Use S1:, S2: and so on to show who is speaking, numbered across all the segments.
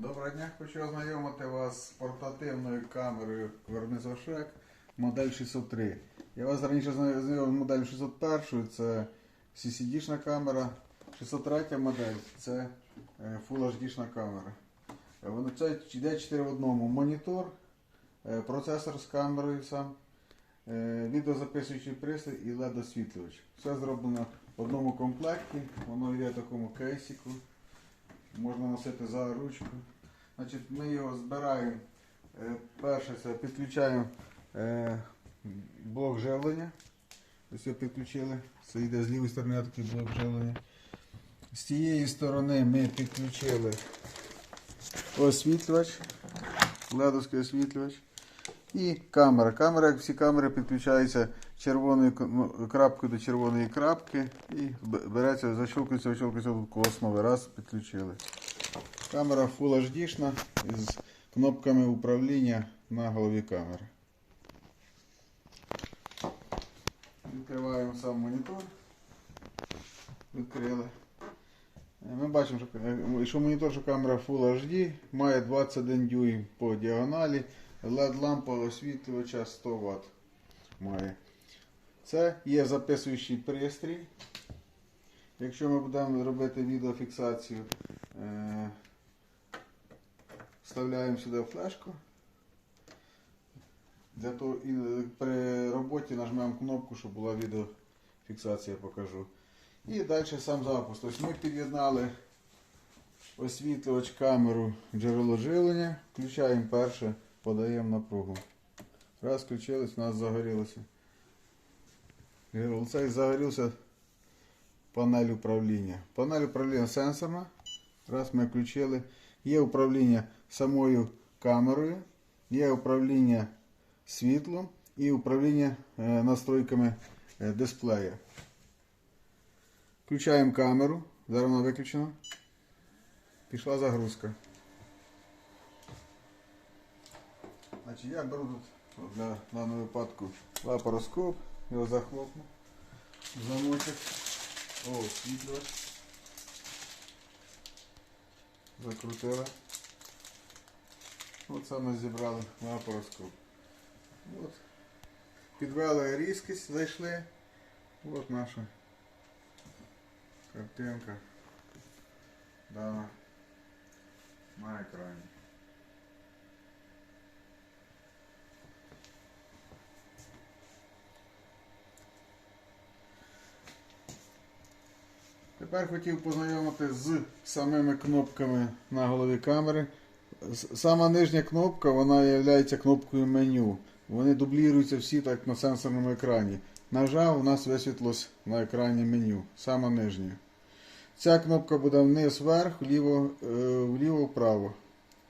S1: Доброго дня, хочу ознайомити вас з портативною камерою Шрек модель 603. Я вас раніше знайомив з модель 601, це CCD-шна камера. 603 модель це е, Full HD-шна камера. Е, Воно це йде 4 в одному. Монітор, е, процесор з камерою сам, е, відеозаписуючий пристрій і LED освітлювач. Все зроблено в одному комплекті, воно йде в такому кейсику. Можна носити за ручку. Значить, ми його збираємо. Е, Перше це підключаємо е, блок живлення. Ось його підключили. Це йде з лівої сторони такий блок живлення. З цієї сторони ми підключили освітлювач, ледовський освітлювач. І камера. Камера, як всі камери, підключається червоною ну, крапкою до червоної крапки і береться, защелкується, защелкується тут основи. Раз, підключили. Камера Full HD з кнопками управління на голові камери. Відкриваємо сам монітор. Відкрили. Е, Ми бачимо, е, що монітор, що камера Full HD, має 21 дюйм по діагоналі, LED-лампа освітлювача 100 Вт має. Це є записуючий пристрій. Якщо ми будемо робити відеофіксацію, е, вставляємо сюди флешку. Для того і при роботі нажмемо кнопку, щоб була відеофіксація, покажу. І далі сам запуск. Тобто ми під'єднали освітлювач камеру джерело живлення. Включаємо перше, подаємо напругу. Раз включилось, у нас загорілося. Цей загорівся панель управління. Панель управління сенсорна. Раз ми включили. Є управління самою камерою, є управління світлом і управління е, настройками е, дисплея. Включаємо камеру. Зараз вона виключена. Пішла загрузка. Значить, я беру тут для даного випадку лапароскоп, його захлопну. Замочок. О, освітлювач. Закрутили. Оце ми зібрали лапароскоп. От. Підвели різкість, зайшли. От наша картинка. Дана на екрані. Тепер хотів познайомити з самими кнопками на голові камери. Сама нижня кнопка вона є кнопкою меню. Вони дубліруються всі так на сенсорному екрані. Нажав, у нас висвітлось на екрані меню. Сама нижня. Ця кнопка буде вниз, вверх, вліво, е, вліво, вправо.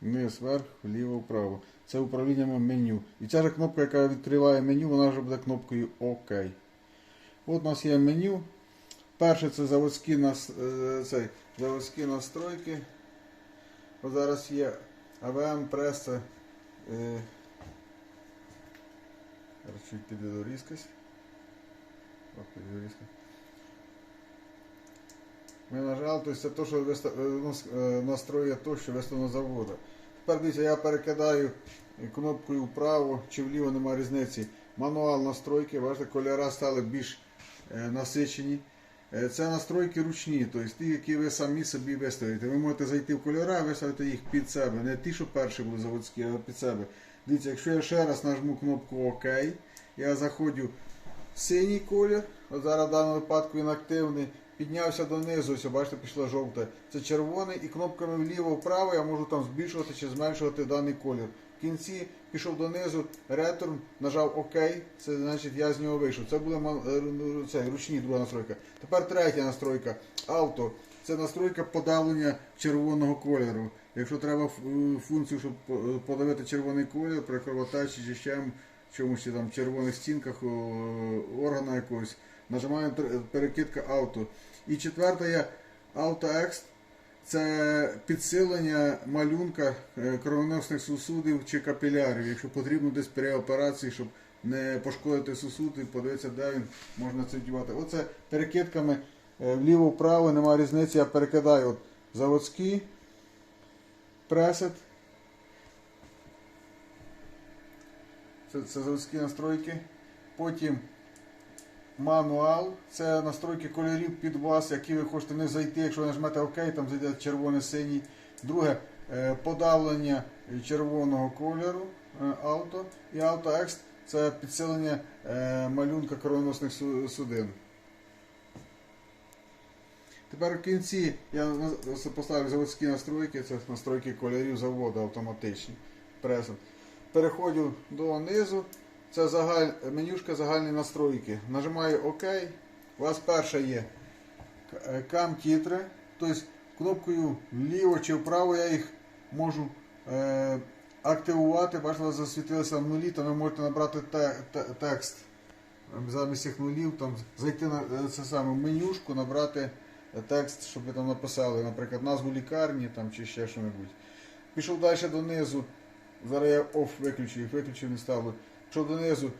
S1: Вниз, вверх, вліво, вправо. Це управління меню. І ця ж кнопка, яка відкриває меню, вона вже буде кнопкою ОК. От у нас є меню. Перше це заводські, нас, е, цей, заводські настройки. От зараз є АВМ, преса. Е, чуть підведу різкость. От підведу різкость. Ми це те, що виста- е, е, настроює то, що виставлено з заводу. Тепер дивіться, я перекидаю кнопкою вправо чи вліво, немає різниці. Мануал настройки, бачите, кольори стали більш насичені. Е, Це настройки ручні, тобто ті, які ви самі собі виставите. Ви можете зайти в кольори, виставити їх під себе. Не ті, що перші були заводські, а під себе. Дивіться, якщо я ще раз нажму кнопку ОК, я заходжу в синій колір. От зараз в даному випадку він активний. Піднявся донизу, ось, бачите, пішло жовте. Це червоний і кнопками вліво-вправо я можу там збільшувати чи зменшувати даний колір. В кінці пішов донизу, реторн, нажав ОК, це значить я з нього вийшов. Це буде е, це, ручні друга настройка. Тепер третя настройка. Авто. Це настройка подавлення червоного кольору. Якщо треба е, функцію, щоб подавити червоний колір при кровотечі чи ще чомусь там червоних стінках органа якогось, нажимаємо перекидка авто. І четверта є AutoExt. Це підсилення малюнка е, кровоносних сусудів чи капілярів, якщо потрібно десь при операції, щоб не пошкодити сусуд і подивитися, де він можна це вдівати. Оце перекидками е, вліво-вправо, немає різниці, я перекидаю от заводські, пресет. Це, це заводські настройки. Потім мануал. Це настройки кольорів під вас, які ви хочете не зайти. Якщо ви нажмете ОК, там зайде червоний-синій. Друге е, подавлення червоного кольору е, авто. І автоекст це підсилення е, малюнка кровоносних судин. Тепер в кінці я поставив заводські настройки, це настройки кольорів заводу автоматичні. Переходжу до низу. Це загаль... менюшка загальні настройки. Нажимаю ОК. У вас перша є кам тітри. Тобто кнопкою вліво чи вправо я їх можу е, активувати. Бачите, у вас засвітилися нулі, то ви можете набрати те- те- текст. Замість цих нулів там зайти на е, це саме менюшку, набрати текст, щоб ви там написали, наприклад, назву лікарні там, чи ще що-небудь. Пішов далі донизу. Зараз я оф виключу, виключив, не ставлю. Пішов донизу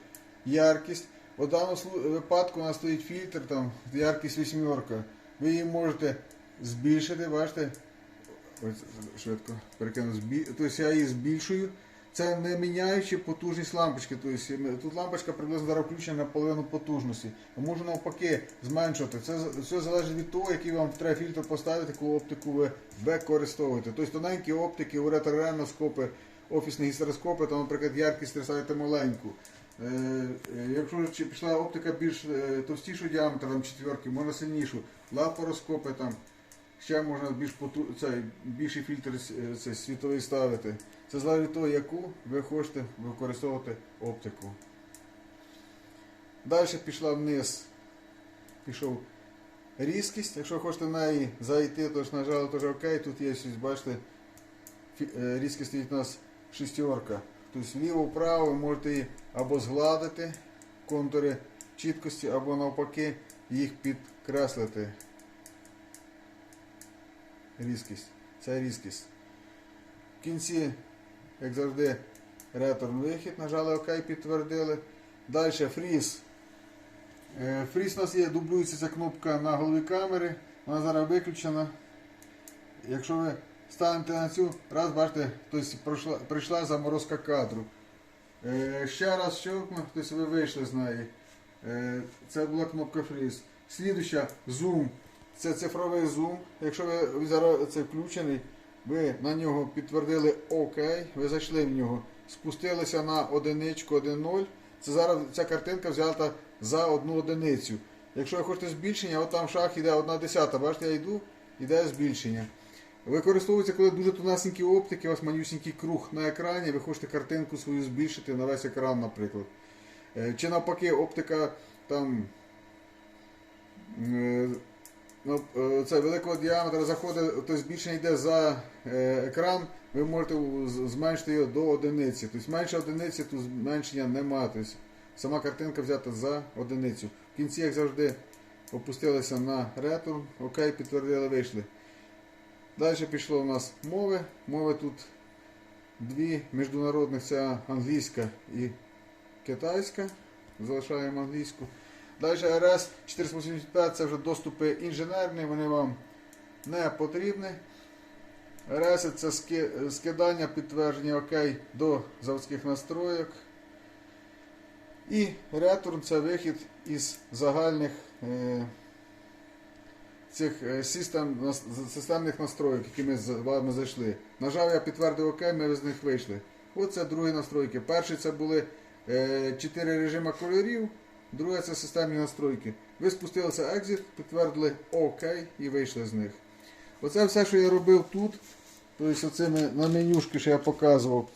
S1: яркість. У даному випадку у нас стоїть фільтр, там, яркість вісьмерка. Ви її можете збільшити, бачите? Ось швидко перекину. Тобто я її збільшую. Це не міняючи потужність лампочки. Тобто тут лампочка приблизно зараз включена на половину потужності. А Можу навпаки зменшувати. Це все залежить від того, який вам треба фільтр поставити, яку оптику ви використовуєте. Тобто тоненькі оптики, уретереноскопи, офісні гістероскопи, там, наприклад, яркість ставите маленьку. Е, е, Якщо пішла оптика більш е, товстішого діаметра, там четверки, можна сильнішу. Лапароскопи там. Ще можна більш поту... цей, більший фільтр цей, світовий ставити. Це залежить від того, яку ви хочете використовувати оптику. Далі пішла вниз. Пішов різкість. Якщо хочете в неї зайти, то ж нажали теж ОК. Тут є, ось, бачите, різкість стоїть у нас шестерка. Тобто вліво-вправо ви можете її або згладити контури чіткості, або навпаки їх підкреслити різкість. Це різкість. В кінці, як завжди, реторн вихід, нажали ОК, підтвердили. Далі фріз. Е, Фріз у нас є, дублюється ця кнопка на голові камери. Вона зараз виключена. Якщо ви станете на цю, раз бачите, тобто пройшла, прийшла заморозка кадру. Е, Ще раз щелкну, тобто ви вийшли з неї. Е, Це була кнопка фріз. Слідуща зум. Це цифровий зум. Якщо ви зараз це включений, ви на нього підтвердили ОК, ви зайшли в нього, спустилися на одиничку 1.0. Це зараз ця картинка взята за одну одиницю. Якщо ви хочете збільшення, от там шах іде 1 десята, бачите, я йду, іде збільшення. Використовується, коли дуже тонесенькі оптики, у вас манюсінький круг на екрані, ви хочете картинку свою збільшити на весь екран, наприклад. Е, Чи навпаки, оптика там е, е, це великого діаметра заходить, то збільшення йде за екран, ви можете зменшити його до одиниці. Тобто менше одиниці, тут зменшення немає. Тобто сама картинка взята за одиницю. В кінці, як завжди, опустилися на ретро, окей, підтвердили, вийшли. Далі пішло у нас мови. Мови тут дві міжнародних, це англійська і китайська. Залишаємо англійську. Далі RS 485 це вже доступи інженерні, вони вам не потрібні. RS це скидання, підтвердження ОК до заводських настроєк. І реturn це вихід із загальних е, цих е, систем, системних настроїк, які ми з вами зайшли. Нажав я підтвердив ОК, ми з них вийшли. Оце другі настройки. Перші це були 4 режима кольорів, друге це системні настройки. Ви спустилися Exit, підтвердили ОК і вийшли з них. Оце все, що я робив тут. Тобто оцими на менюшки, що я показував.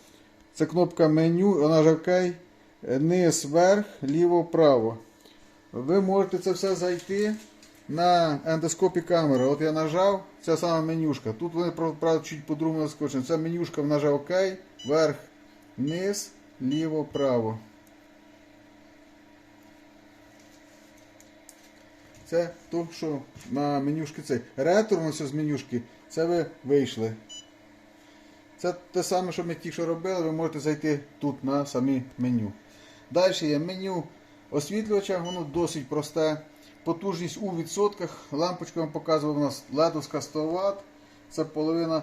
S1: Це кнопка меню, вона ж ОК, е, низ, вверх, ліво, право. Ви можете це все зайти на ендоскопі камери. От я нажав, це саме менюшка. Тут вони правда чуть по-другому наскочені. Це менюшка нажав ОК, вверх, вниз, ліво, право. Це то, що на менюшки цей. Реторно з менюшки, це ви вийшли. Це те саме, що ми тільки що робили, ви можете зайти тут на самі меню. Далі є меню освітлювача, воно досить просте. Потужність у відсотках. Лампочка вам показувала у нас ледовська 100 Вт. Це половина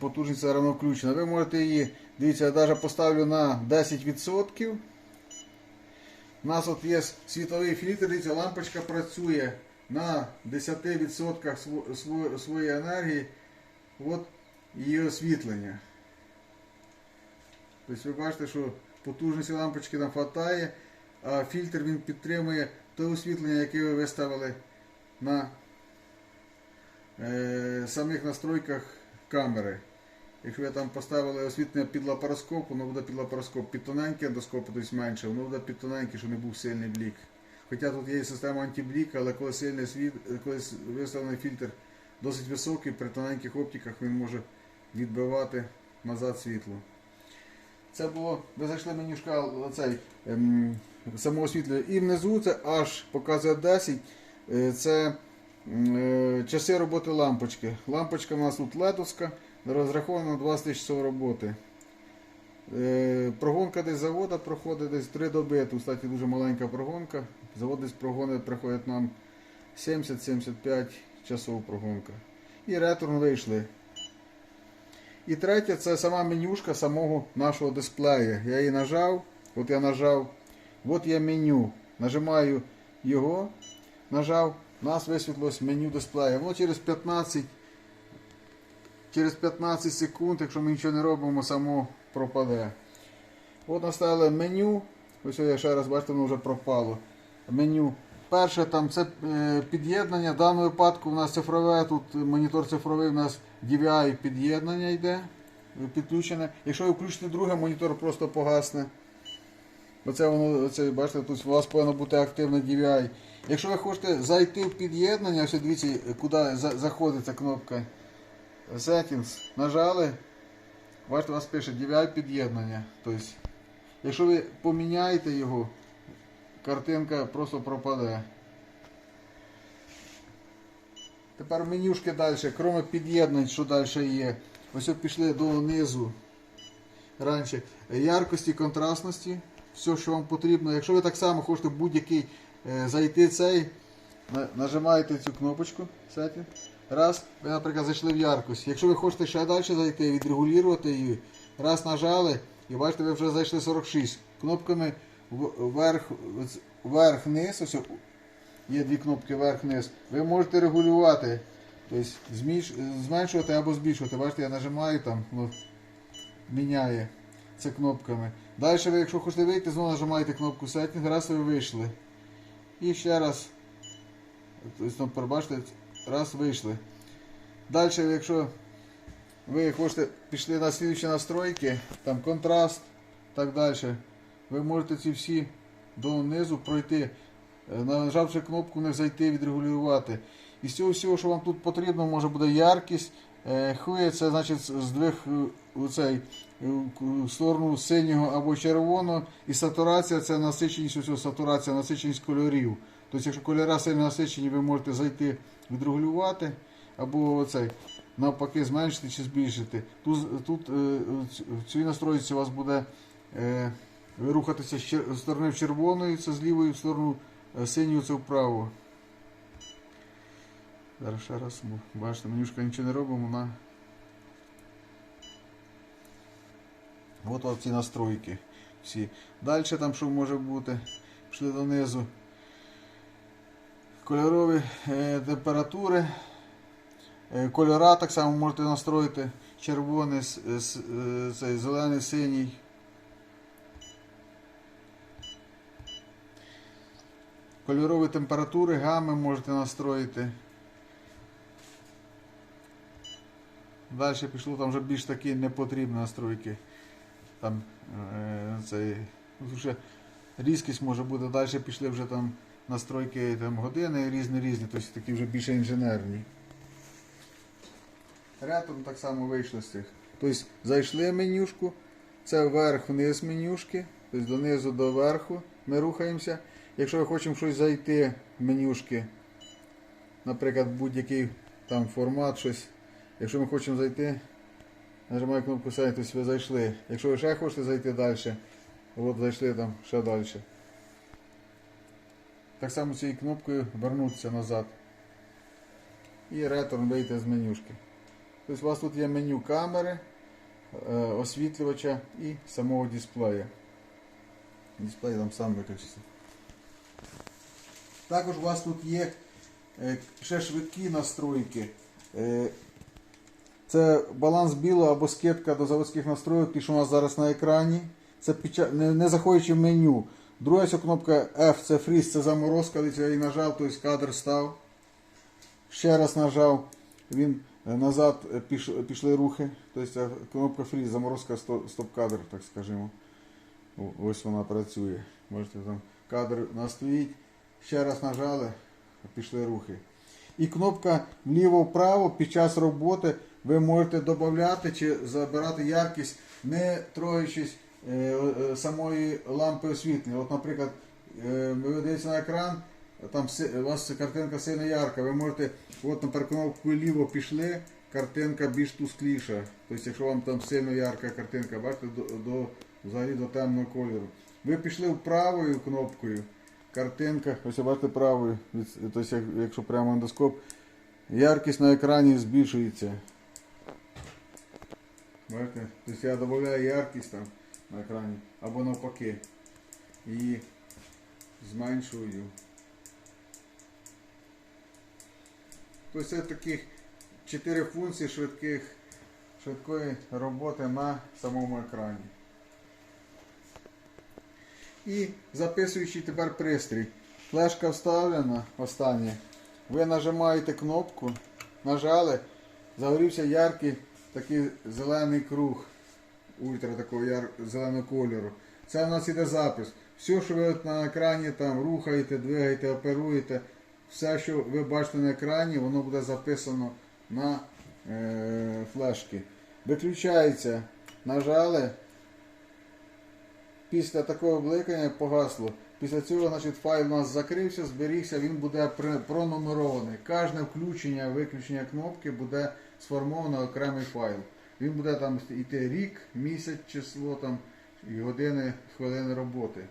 S1: потужність включена. Ви можете її, дивіться, я навіть поставлю на 10%. У нас от є світовий фільтр, дивіться, лампочка працює на 10% сво- сво- своєї енергії. От її освітлення. Тобто ви бачите, що потужності лампочки нам вистачає, а фільтр він підтримує те освітлення, яке ви виставили на е, самих настройках камери. Якщо ви там поставили освітлення під лапароскоп, воно буде під лапароскоп, під тоненький ендоскоп, тобто менше, воно буде під тоненький, щоб не був сильний блік. Хоча тут є система антиблік, але коли сильний світ, коли виставлений фільтр досить високий, при тоненьких оптиках він може відбивати назад світло. Це було, ви зайшли менюшка оцей ем, самоосвітлює. І внизу це аж показує 10. Е, Це е, часи роботи лампочки. Лампочка у нас тут ледовська, розрахована на 20 тисяч часов роботи. Е, Прогонка десь завода проходить десь 3 доби. Тут, кстати, дуже маленька прогонка. Завод десь прогони приходять нам 70-75 часов прогонка. І реторн вийшли. І третє це сама менюшка самого нашого дисплея. Я її нажав, от я нажав, от є меню. Нажимаю його, нажав, у нас висвітлилось меню дисплея. Воно через 15, через 15 секунд, якщо ми нічого не робимо, само пропаде. От наставили меню. Ось я ще раз бачите, воно вже пропало. Меню. Перше там це е, під'єднання. В даному випадку у нас цифрове, тут монітор цифровий, у нас DVI під'єднання йде. Підключене. Якщо ви включите друге, монітор просто погасне. Оце воно, оце, бачите, тут у вас повинно бути активне DVI. Якщо ви хочете зайти в під'єднання, ось дивіться, куди за- заходить кнопка Settings. Нажали. Бачите, у вас пише DVI під'єднання. Тобто, якщо ви поміняєте його, картинка просто пропаде. Тепер менюшки далі, крім під'єднань, що далі є. Ось пішли донизу. Раніше яркості, контрастності, все, що вам потрібно. Якщо ви так само хочете будь-який е, зайти цей, нажимаєте цю кнопочку. Setting. Раз, ви, наприклад, зайшли в яркость. Якщо ви хочете ще далі зайти, відрегулювати її, раз нажали, і бачите, ви вже зайшли 46. Кнопками вверх, вверх вниз ось є дві кнопки вверх-вниз. Ви можете регулювати, тобто зменшувати або збільшувати. Бачите, я нажимаю там, воно міняє це кнопками. Далі ви, якщо хочете вийти, знову нажимаєте кнопку Setting, раз ви вийшли. І ще раз. Тобто, пробачте, раз вийшли. Далі, якщо ви хочете пішли на слідчі настройки, там контраст, так далі, ви можете ці всі донизу пройти, е, нажавши кнопку не зайти, відрегулювати. І з цього всього, що вам тут потрібно, може буде яркість. Е, Хує значить здвиг е, у цей е, в сторону синього або червоного. І сатурація це насиченість усього, сатурація, насиченість кольорів. Тобто, якщо кольори сильно насичені, ви можете зайти відрегулювати, або оцей, навпаки зменшити чи збільшити. Тут, тут е, в цій настройці у вас буде е, рухатися з сторони в червоної, це з лівої в сторону е, синьої, це вправо. Зараз ще раз, бачите, менюшка нічого не робимо, вона. От ці настройки. Всі. Далі там що може бути? Пішли донизу. Кольорові е, температури. Е, кольора так само можете настроїти. Червоний, е, цей, зелений, синій. Кольорові температури, гами можете настроїти. Далі пішло там вже більш такі непотрібні настройки. Там е, цей, ну, вже різкість може бути, далі пішли вже там настройки там, години різні різні, тобто такі вже більше інженерні. Рядом так само вийшли з цих. Тобто зайшли менюшку, це вверх-вниз менюшки, тобто донизу до верху ми рухаємося. Якщо ми хочемо щось зайти в менюшки, наприклад, будь-який там формат, щось. Якщо ми хочемо зайти, нажимаю кнопку сайт, тобто ви зайшли. Якщо ви ще хочете зайти далі, от зайшли там ще далі. Так само цією кнопкою вернутися назад. І реторн вийти з менюшки. Тобто у вас тут є меню камери, е, освітлювача і самого дисплея. Дисплей там сам виключиться. Також у вас тут є е, ще швидкі настройки. Це баланс білого або скидка до заводських настройок, ті, у нас зараз на екрані. Це не, заходячи в меню. Друга ця кнопка F це фріз, це заморозка, коли я її нажав, тобто кадр став. Ще раз нажав, він е, назад е, піш, пішли рухи. Тобто кнопка фріз, заморозка стоп-кадр, так скажімо. Ось вона працює. Бачите, там кадр у нас стоїть. Ще раз нажали, пішли рухи. І кнопка вліво-вправо під час роботи ви можете додати чи забирати яркість, не троючись е, е, самої лампи освітлення. От, наприклад, е, ви дивитеся на екран, там у вас картинка сильно ярка. Ви можете, от, наприклад, кнопкою ліво пішли, картинка більш тускліша. Тобто, якщо вам там сильно ярка картинка, бачите, до, до, взагалі до темного кольору. Ви пішли правою кнопкою, картинка, ось бачите правою, тобто, якщо прямо ендоскоп, яркість на екрані збільшується. Бачите? Тобто я додаю яркість там на екрані, або навпаки. І зменшую. Тобто це таких чотири функції швидких, швидкої роботи на самому екрані. І записуючий тепер пристрій. Флешка вставлена, останнє. Ви нажимаєте кнопку, нажали, загорівся яркий такий зелений круг ультра такого яр... зеленого кольору. Це у нас іде запис. Все, що ви на екрані там рухаєте, двигаєте, оперуєте, все, що ви бачите на екрані, воно буде записано на е, флешки. Виключається, нажали. Після такого бликання погасло. Після цього значить, файл у нас закрився, зберігся, він буде пронумерований. Кожне включення, виключення кнопки буде сформовано окремий файл. Він буде там йти рік, місяць, число там, і години, хвилини роботи.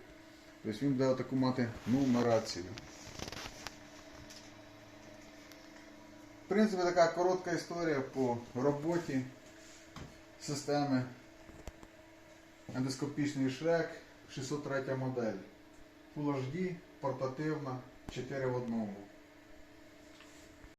S1: Тобто він буде таку мати нумерацію. В принципі, така коротка історія по роботі системи ендоскопічний шрек 603 модель. Full HD, портативна, 4 в одному.